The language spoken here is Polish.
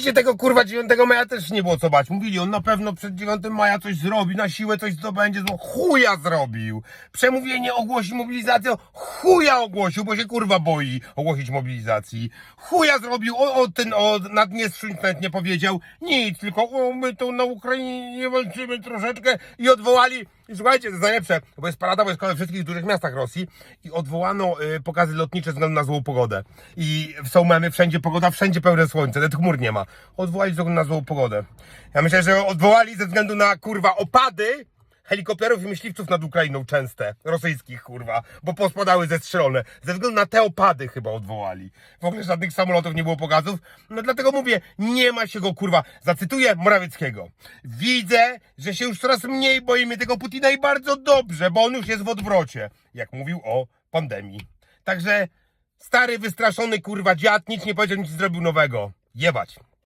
Się tego kurwa 9 maja też nie było co bać. Mówili, on na pewno przed 9 maja coś zrobi, na siłę coś zdobędzie, no chuja zrobił. Przemówienie ogłosi mobilizację, chuja ogłosił, bo się kurwa boi ogłosić mobilizacji. Chuja zrobił, o, o ten, o Naddniestrzu nawet nie powiedział, nic, tylko o, my tu na Ukrainie walczymy troszeczkę i odwołali i słuchajcie, to jest najlepsze, bo jest parada wojskowa we wszystkich dużych miastach Rosji i odwołano y, pokazy lotnicze ze względu na złą pogodę. I są memy, wszędzie pogoda, wszędzie pełne słońce, nawet chmur nie ma. Odwołali ze względu na złą pogodę. Ja myślę, że odwołali ze względu na kurwa opady helikopterów i myśliwców nad Ukrainą częste, rosyjskich kurwa, bo pospadały zestrzelone. Ze względu na te opady chyba odwołali. W ogóle żadnych samolotów nie było pokazów. No dlatego mówię, nie ma się go kurwa. Zacytuję Morawieckiego. Widzę, że się już coraz mniej boimy tego Putina i bardzo dobrze, bo on już jest w odwrocie. Jak mówił o pandemii. Także stary, wystraszony kurwa dziad nic nie powiedział, nic zrobił nowego. Jebać.